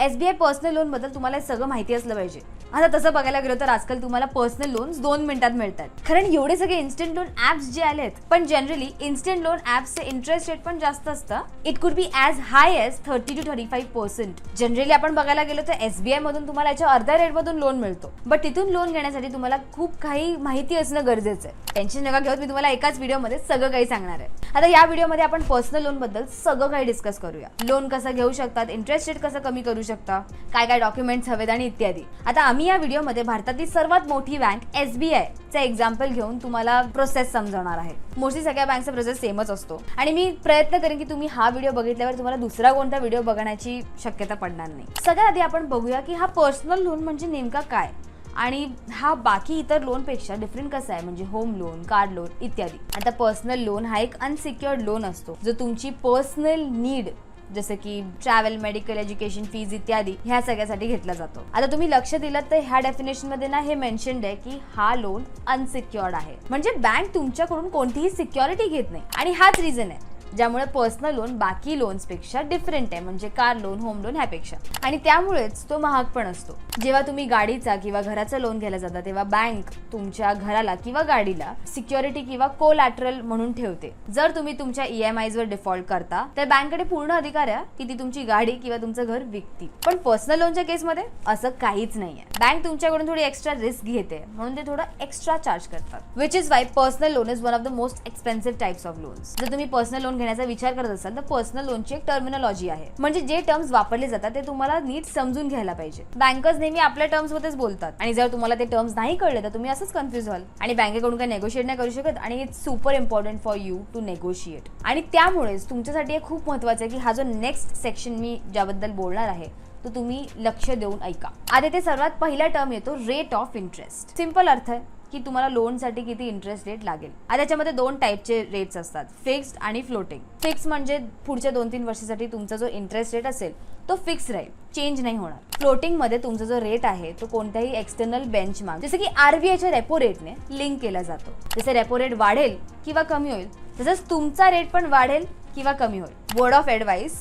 SBI personal लोनबद्दल तुम्हाला हे सगळं माहिती असलं पाहिजे. आता तसं बघायला गेलं तर आजकाल तुम्हाला पर्सनल लोन्स दोन मिनिटात मिळतात. कारण एवढे सगळे इन्स्टंट लोन ऍप्स जे आलेत पण जनरली इन्स्टंट लोन ऍप्सचे इंटरेस्ट रेट पण जास्त असतं. It could be as high as thirty to thirty five percent generally आपण बघायला गेलो तर एसबीआय मधून तुम्हाला याच्या अर्ध्या रेटमधून लोन मिळतो. बट तिथून लोन घेण्यासाठी तुम्हाला खूप काही माहिती असणं गरजेचं आहे. टेन्शन नका घेऊन मी तुम्हाला एकाच व्हिडिओमध्ये सगळं काही सांगणार आहे. आता या व्हिडिओमध्ये आपण पर्सनल लोनबद्दल सगळं काही डिस्कस करूया. लोन कसं घेऊ शकतात इंटरेस्ट रेट कसं कमी करू शकता. काय काय डॉक्युमेंट्स हवेत आणि इत्यादी. आता आम्ही या व्हिडिओमध्ये भारतातील सर्वात मोठी बँक एस बी चं एक्झाम्पल घेऊन तुम्हाला प्रोसेस समजवणार आहे. मोस्टली सगळ्या बँकचा प्रोसेस सेमच असतो. आणि मी प्रयत्न करेन की तुम्ही हा व्हिडिओ बघितल्यावर तुम्हाला दुसरा कोणता व्हिडिओ बघण्याची शक्यता पडणार नाही. सगळ्यात आधी आपण बघूया की हा पर्सनल लोन म्हणजे नेमका काय? आणि हा बाकी इतर लोनपेक्षा डिफरंट कसा आहे? म्हणजे होम लोन कार लोन इत्यादी. आता पर्सनल लोन हा एक अनसिक्युअर्ड लोन असतो. जो तुमची पर्सनल नीड जसं की ट्रॅव्हल मेडिकल एज्युकेशन फीज इत्यादी ह्या सगळ्यासाठी घेतला जातो. आता तुम्ही लक्ष दिलं तर ह्या डेफिनेशनमध्ये ना हे मेन्शन्ड आहे की हा लोन अनसिक्युअर्ड आहे. म्हणजे बँक तुमच्याकडून कोणतीही सिक्युरिटी घेत नाही. आणि हाच रिझन आहे. ज्यामुळे पर्सनल लोन बाकी लोन्सपेक्षा डिफरंट आहे म्हणजे कार लोन होम लोन ह्यापेक्षा. आणि त्यामुळेच तो महाग पण असतो. जेव्हा तुम्ही गाडीचा किंवा घराचा लोन घ्यायला जाता तेव्हा बँक तुमच्या घराला किंवा गाडीला सिक्युरिटी किंवा कोलॅटरल म्हणून ठेवते. जर तुम्ही तुमच्या ईएमआय वर डिफॉल्ट करता तर बँकेकडे पूर्ण अधिकार आहे की ती तुमची गाडी किंवा तुमचं घर विकती. पण पर्सनल लोनच्या केसमध्ये असं काहीच नाहीये बँक तुमच्याकडून थोडी एक्स्ट्रा रिस्क घेते म्हणून ते थोडं एक्स्ट्रा चार्ज करतात. Which is why personal loan is one of the most expensive types of loans जर तुम्ही पर्सनल लोन घेण्याचा विचार करत असाल तर पर्सनल लोनची एक टर्मिनॉलॉजी आहे. म्हणजे जे टर्म्स वापरले जातात ते तुम्हाला नीट समजून घ्यायला पाहिजे. बँकर्स नेहमी आपल्या टर्म्स मध्येच बोलतात. आणि जर तुम्हाला ते टर्म्स नाही कळले तर तुम्ही असंच कन्फ्युज व्हाल. आणि बँकेकडून काही नेगोशिएट नाही करू शकत आणि it's super important for you to negotiate आणि त्यामुळेच तुमच्यासाठी हे खूप महत्वाचं आहे की हा जो नेक्स्ट सेक्शन मी ज्याबद्दल बोलणार आहे तो तुम्ही लक्ष देऊन ऐका. आता ते सर्वात पहिला टर्म येतो रेट ऑफ इंटरेस्ट सिंपल अर्थ आहे. की तुम्हाला लोनसाठी किती इंटरेस्ट रेट लागेल. आता त्याच्यामध्ये दोन टाईपचे रेट्स असतात फिक्स्ड आणि फ्लोटिंग फिक्स म्हणजे पुढच्या दोन तीन वर्षासाठी तुमचा जो इंटरेस्ट रेट असेल तो फिक्स राहील चेंज नाही होणार. फ्लोटिंगमध्ये तुमचा जो रेट आहे तो कोणत्याही एक्सटर्नल बेंचमार्क जसं की आरबीआयच्या रेपो रेटने लिंक केला जातो. जसं रेपो रेट वाढेल किंवा कमी होईल तसंच तुमचा रेट पण वाढेल किंवा कमी होईल. वर्ड ऑफ ॲडवाईस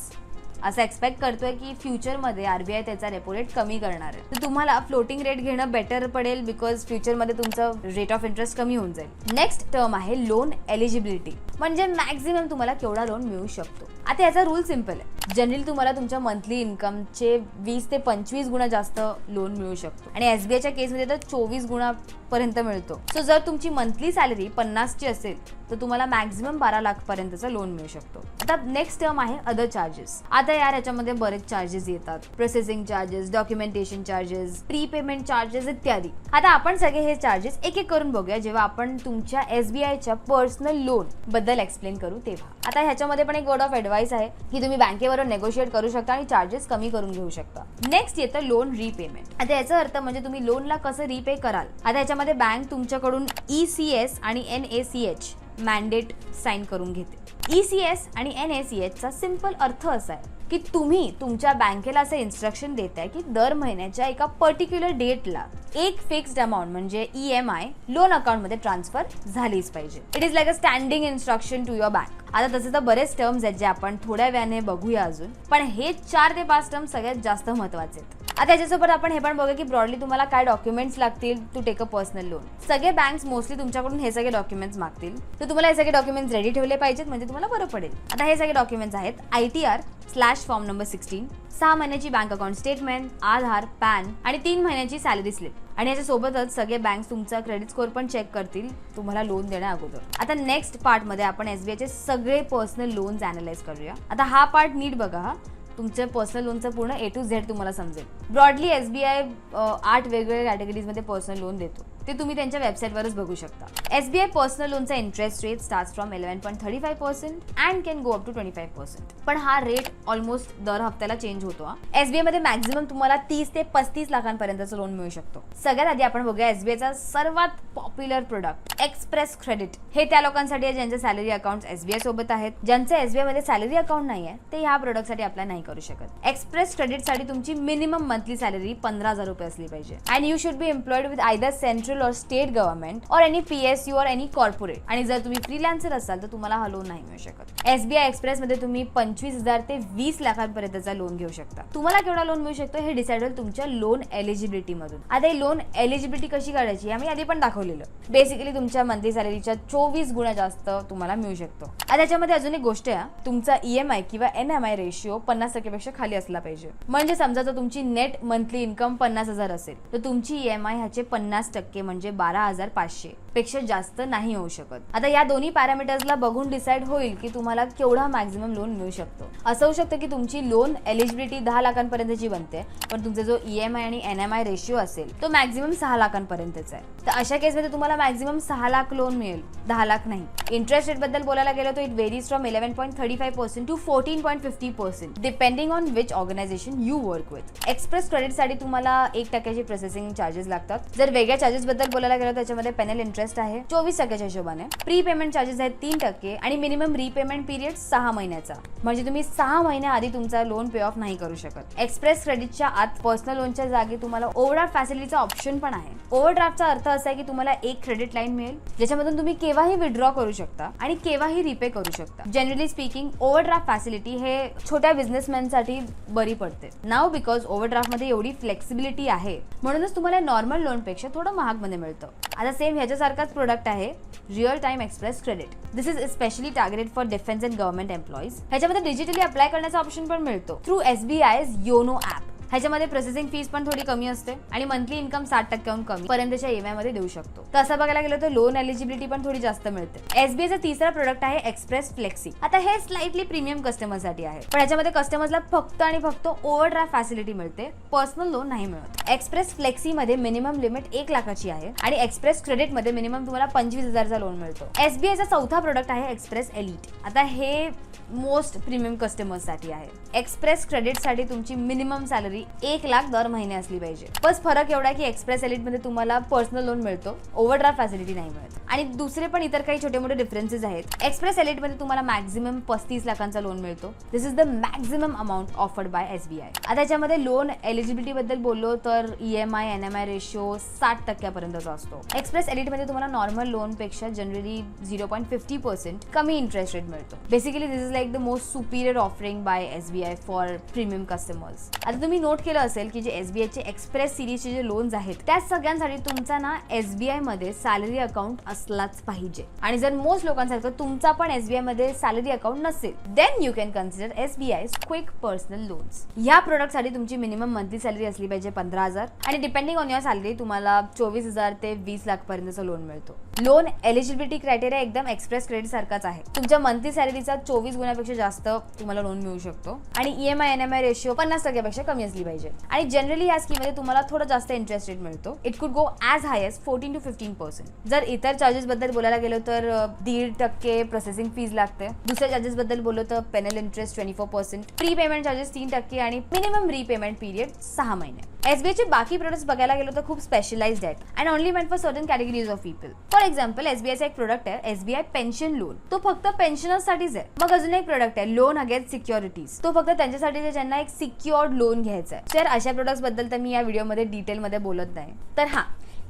असं एक्सपेक्ट करतोय की फ्युचरमध्ये आरबीआय त्याचा रेपो रेट कमी करणार आहे. तर तुम्हाला फ्लोटिंग रेट घेणं बेटर पडेल बिकॉज फ्युचरमध्ये तुमचं रेट ऑफ इंटरेस्ट कमी होऊन जाईल. नेक्स्ट टर्म आहे लोन एलिजिबिलिटी म्हणजे मॅक्झिमम तुम्हाला केवढा लोन मिळू शकतो? आता याचा रूल सिंपल आहे. जनरली तुम्हाला तुमच्या मंथली इन्कमचे वीस ते पंचवीस गुणा जास्त लोन मिळू शकतो. आणि एस बी आयच्या केसमध्ये तर चोवीस गुणापर्यंत मिळतो. सो जर तुमची मंथली सॅलरी पन्नासची असेल तर तुम्हाला मॅक्झिमम बारा लाखपर्यंतचा लोन मिळू शकतो. आता नेक्स्ट टर्म आहे अदर चार्जेस आता यार याच्यामध्ये बरेच चार्जेस येतात. Processing charges documentation charges pre payment charges इत्यादी. आता आपण सगळे हे चार्जेस एक एक करून बघूया. जेव्हा आपण तुमच्या एसबीआयच्या पर्सनल लोनबद्दल एक्सप्लेन करू तेव्हा. आता ह्याच्यामध्ये पण एक वर्ड ऑफ ॲडवाईस आहे की तुम्ही बँकेबरोबर नेगोशिएट करू शकता आणि चार्जेस कमी करून घेऊ शकता. नेक्स्ट येतं लोन रिपेमेंट आता याचा अर्थ म्हणजे तुम्ही लोनला कसं रीपे कराल? आता याच्यामध्ये बँक तुमच्याकडून ई सी एस आणि N A C H mandate sign करून घेते. ई सी एस आणि एन ए सी एचचा सिंपल अर्थ असा आहे की तुम्ही तुमच्या बँकेला असं इन्स्ट्रक्शन देत आहे की दर महिन्याच्या एका पर्टिक्युलर डेटला एक फिक्स्ड अमाऊंट म्हणजे ई एम आय लोन अकाउंटमध्ये ट्रान्सफर झालीच पाहिजे. It is like a standing instruction to your bank आता तसे तर बरेच टर्म्स आहेत जे आपण थोड्या वेळाने बघूया अजून. पण हे चार ते पाच टर्म सगळ्यात जास्त महत्त्वाचे आहेत. आता याच्यासोबत आपण हे पण बघूया की ब्रॉडली तुम्हाला काय डॉक्युमेंट्स लागतील? To take a personal loan सगळे बँक्स मोस्टली तुमच्याकडून हे सगळे डॉक्युमेंट्स मागतील. तर तुम्हाला हे सगळे डॉक्युमेंट्स रेडी ठेवले पाहिजेत म्हणजे तुम्हाला बरं पडेल. आता हे सगळे डॉक्युमेंट्स आहेत I T R slash form number sixteen सहा महिन्याची bank account statement Aadhaar PAN आणि तीन महिन्याची सॅलरी स्लिप आणि याच्यासोबतच सगळे बँक तुमचा क्रेडिट स्कोअर पण चेक करतील तुम्हाला लोन देण्या अगोदर. आता नेक्स्ट पार्टमध्ये आपण एसबीआयचे सगळे पर्सनल लोन्स अनालाइज करूया. आता हा पार्ट नीट बघा हा. तुमच्या पर्सनल लोनचं पूर्ण ए टू झेड तुम्हाला समजेल. ब्रॉडली एस बी आय आठ वेगवेगळ्या कॅटेगरीजमध्ये पर्सनल लोन देतो. ते तुम्ही त्यांच्या वेबसाईटवरच बघू शकता. एस बी आय पर्सनल लोनचा interest rate start from eleven point thirty five percent and can go up to twenty five percent पण हा रेट ऑलमोस्ट दर हप्त्याला चेंज होतो एस बी मॅक्झिमम तुम्हाला तीस ते पस्तीस लाखांपर्यंतचं लोन मिळू शकतो. सगळ्यात आधी आपण बघूया एस बी आयचा सर्वात पॉप्युलर प्रोडक्ट एक्सप्रेस क्रेडिट हे त्या लोकांसाठी आहे ज्यांचे salary account S B I सोबत आहेत. ज्यांचं एस बी सॅलरी अकाउंट नाही आहे ते ह्या प्रोडक्टसाठी अप्लाय नाही करू शकत. एक्सप्रेस क्रेडिटसाठी तुमची मिनिमम मंथली सॅलरी पंधरा हजार रुपये असली पाहिजे. And you should be employed with either central central or state government or any P S U or any corporate आणि जर तुम्ही फ्रीलान्सर असाल तर तुम्हाला हा लोन नाही मिळू शकत. एसबीआय एक्सप्रेस मध्ये तुम्ही पंचवीस हजार ते वीस लाखांपर्यंतचा लोन घेऊ शकता. तुम्हाला केवढा लोन मिळू शकतो हे डिसाइड होईल तुमच्या लोन एलिजिबिलिटी मधून. आता ही लोन एलिजिबिलिटी कशी काढायची आम्ही आधी पण दाखवलेलं. बेसिकली तुमच्या मंथली सॅलरीच्या चोवीस गुणा जास्त तुम्हाला मिळू शकतो. आता त्याच्यामध्ये अजून एक गोष्ट आहे तुमचा ईएमआय किंवा एन एम आय रेशिओ पन्नास टक्केपेक्षा खाली असला पाहिजे. म्हणजे समजा जर तुमची नेट मंथली इन्कम पन्नास हजार असेल तर तुमची ईएमआय ह्याचे पन्नास टक्के म्हणजे बारा हजार पाचशे. पेक्षा जास्त नाही होऊ शकत. आता या दोन्ही पॅरामीटर्सला बघून डिसाईड होईल की तुम्हाला केवढा मॅक्झिमम लोन मिळू शकतो. असं होऊ शकतं की तुमची लोन एलिजिबिलिटी दहा लाखांपर्यंतची बनते पण तुमचा जो ईएमआय आणि एन एम आय रेशिओ असेल तो मॅक्झिमम सहा लाखांपर्यंतचा आहे. तर अशा केसमध्ये तुम्हाला मॅक्झिमम सहा लाख लोन मिळेल दहा लाख नाही. इंटरेस्ट रेटबद्दल बोलायला गेलो तर it varies from eleven point thirty five percent to fourteen point fifty percent depending on which organisation you work with express क्रेडिटसाठी तुम्हाला एक टक्क्याचे प्रोसेसिंग चार्जेस लागतात. जर वेगळ्या चार्जेस बद्दल बोलायला गेलं त्याच्यामध्ये पेनल इंटरेस्ट आहे. चोवीस टक्क्याच्या हिशोबाने. प्री पेमेंट चार्जेस आहेत तीन टक्के आणि मिनिमम रिपेमेंट पिरियड सहा महिन्याचा. म्हणजे तुम्ही सहा महिन्याआधी तुमचा लोन पे ऑफ नाही करू शकत. एक्सप्रेस क्रेडिटच्या आत पर्सनल लोनच्या जागी तुम्हाला ओव्हरड्राफ्ट फॅसिलिटीचा ऑप्शन पण आहे. ओव्हरड्राफ्टचा अर्थ असा आहे की तुम्हाला एक क्रेडिट लाईन मिळेल ज्याच्यामधून तुम्ही केव्हाही विड्रॉ करू शकता आणि केव्हाही रिपे करू शकता. जनरली स्पीकिंग ओव्हरड्राफ्ट फॅसिलिटी हे छोट्या बिझनेसमॅनसाठी बरी पडते. नाव बिकॉज ओव्हरड्राफ्टमध्ये एवढी फ्लेक्सिबिलिटी आहे म्हणूनच तुम्हाला नॉर्मल लोनपेक्षा थोडं महागमध्ये मिळतं. आता सेम सारखाच प्रोडक्ट आहे real time express credit this is specially targeted for defence and government employees ह्याच्यामध्ये डिजिटली अप्लाय करण्याचा ऑप्शन पण मिळतो. Through S B I YONO app ह्याच्यामध्ये प्रोसेसिंग फीस पण थोडी कमी असते आणि मंथली इन्कम साठ टक्क्याहून कमी पर्यंतच्या ईएमआयमध्ये देऊ शकतो. तर असं बघायला गेलं तर लोन एलिजिबिलिटी पण थोडी जास्त मिळते. एसबीआयचा तिसरा प्रोडक्ट आहे एक्सप्रेस फ्लेक्सी आता हे स्लाइटली प्रीमियम कस्टमरसाठी आहे. पण याच्यामध्ये कस्टमर्सला फक्त आणि फक्त ओव्हरड्राफ्ट फॅसिलिटी मिळते. पर्सनल लोन नाही मिळत. एक्सप्रेस फ्लेक्सी मध्ये मिनिमम लिमिट एक लाखाची आहे आणि एक्सप्रेस क्रेडिटमध्ये मिनिमम तुम्हाला पंचवीस हजारचा लोन मिळतो. एसबीआयचा चौथा प्रोडक्ट आहे एक्सप्रेस एलिट आता हे मोस्ट प्रीमियम कस्टमरसाठी आहे. एक्सप्रेस क्रेडिटसाठी तुमची मिनिमम सॅलरी एक लाख दर महिने असली पाहिजे. बस फरक एवढा की एक्सप्रेस एलिटमध्ये तुम्हाला पर्सनल लोन मिळतो ओव्हरड्राफ्ट फॅसिलिटी नाही मिळत. आणि दुसरे पण इतर काही छोटे मोठे डिफरन्सेस आहेत. एक्सप्रेस एलिटमध्ये तुम्हाला मॅक्झिमम पस्तीस लाखांचा लोन मिळतो. This is the maximum amount offered by S B I आता याच्यामध्ये लोन एलिजिबिलिटी बद्दल बोललो तर E M I N M I ratio साठ टक्क्यापर्यंतचा असतो. एक्सप्रेस एलिटमध्ये तुम्हाला normal लोनपेक्षा generally zero point fifty percent कमी इंटरेस्ट रेट मिळतो. Basically this is like the most superior offering by S B I for premium customers आता तुम्ही note केलं असेल की जे एस बी आयचे एक्सप्रेस सिरीजचे जे लोन्स आहेत त्या सगळ्यांसाठी तुमचा ना एस बी मध्ये सॅलरी अकाउंट असलाच पाहिजे. आणि जर मोस्ट लोकांसारखं तुमचा पण एस बी मध्ये सॅलरी अकाउंट नसेल then you can consider S B I quick personal loans या प्रोडक्टसाठी तुमची मिनिमम मंथली सॅलरी असली पाहिजे पंधरा हजार. आणि डिपेंडिंग ऑन युअर सॅलरी तुम्हाला चोवीस हजार ते वीस लाख पर्यंतचा लोन मिळतो. लोन एलिजिबिलिटी क्रायटेरिया एकदम एक्सप्रेस क्रेडिट सारखाच आहे. तुमच्या मंथली सॅलरीचा चोवीस गुणापेक्षा जास्त तुम्हाला लोन मिळू शकतो. आणि E M I N M I ratio पन्नास टक्क्यापेक्षा कमी असली पाहिजे. आणि जनरली या स्कीममध्ये तुम्हाला थोडं जास्त इंटरेस्ट रेट मिळतो. It could go as high as fourteen to fifteen percent जर इतर चार्जेस बद्दल बोलायला गेलो तर दीड टक्के प्रोसेसिंग फीज लागते. दुसऱ्या चार्जेस बद्दल बोललो तर penal interest twenty four percent prepayment charges तीन टक्के आणि मिनिमम रीपेमेंट पिरियड सहा महिने. एसबीआयचे बाकी प्रोडक्ट्स बघायला गेलो तर खूप स्पेशलाइज्ड आहेत. And only meant for certain categories of people for example एसबीआयचा एक प्रोडक्ट आहे एसबीआय पेन्शन लोन तो फक्त पेन्शनर्ससाठीच आहे. मग अजून एक प्रोडक्ट आहे लोन अगेन्स्ट सिक्युरिटीज तो फक्त त्यांच्यासाठी आहे ज्यांना एक सिक्युअर्ड लोन घ्यायचा आहे तर अशा प्रोडक्ट्सबद्दल तर मी या व्हिडिओमध्ये डिटेलमध्ये बोलत नाही. तर हा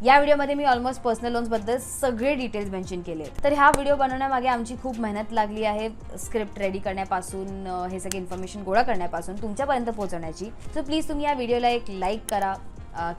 या व्हिडिओमध्ये मी ऑलमोस्ट पर्सनल लोन्सबद्दल सगळे डिटेल्स मेन्शन केले तर हा व्हिडिओ बनवण्यामागे आमची खूप मेहनत लागली आहे स्क्रिप्ट रेडी करण्यापासून हे सगळे इन्फॉर्मेशन गोळा करण्यापासून तुमच्यापर्यंत पोहोचवण्याची. सो प्लीज तुम्ही या व्हिडिओला एक लाईक करा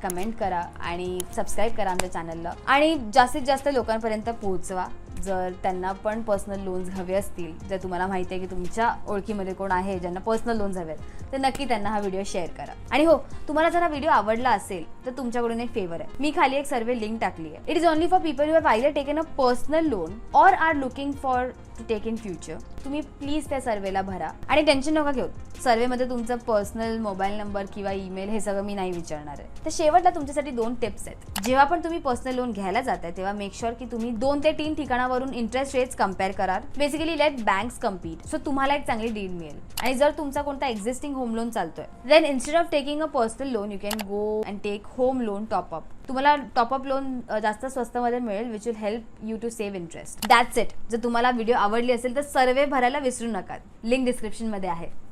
कमेंट करा आणि सबस्क्राईब करा आमच्या चॅनलला आणि जास्तीत जास्त लोकांपर्यंत पोहोचवा. जर त्यांना पण पर्सनल लोन्स हवे असतील जर तुम्हाला माहिती आहे की तुमच्या ओळखीमध्ये कोण आहे ज्यांना पर्सनल लोन्स हवे आहेत तर नक्की त्यांना हा व्हिडिओ शेअर करा. आणि हो तुम्हाला जर हा व्हिडिओ आवडला असेल तर तुमच्याकडून एक फेवर आहे. मी खाली एक सर्वे लिंक टाकली आहे it is only for people you have either taken a personal loan or are looking for to take in future तुम्ही प्लीज त्या सर्वेला भरा. आणि टेन्शन नका घेऊ. सर्वेमध्ये तुमचा पर्सनल मोबाईल नंबर किंवा ईमेल हे सगळं मी नाही विचारणार आहे. तर शेवटला तुमच्यासाठी दोन टिप्स आहेत. जेव्हा पण तुम्ही पर्सनल लोन घ्यायला जाताय तेव्हा मेक शुअर की तुम्ही दोन ते तीन ठिकाणावरून इंटरेस्ट रेट्स कंपेअर कराल. Basically let banks compete so तुम्हाला एक चांगली डील मिळेल. आणि जर तुमचा कोणता एक्झिस्टिंग होम लोन चालतोय then instead of taking a personal loan you can go and take home loan top up तुम्हाला टॉपअप लोन जास्त स्वस्तमध्ये मिळेल which will help you to save interest that's it जर तुम्हाला व्हिडिओ आवडली असेल तर सर्वे भरायला विसरू नका. लिंक डिस्क्रिप्शनमध्ये आहे.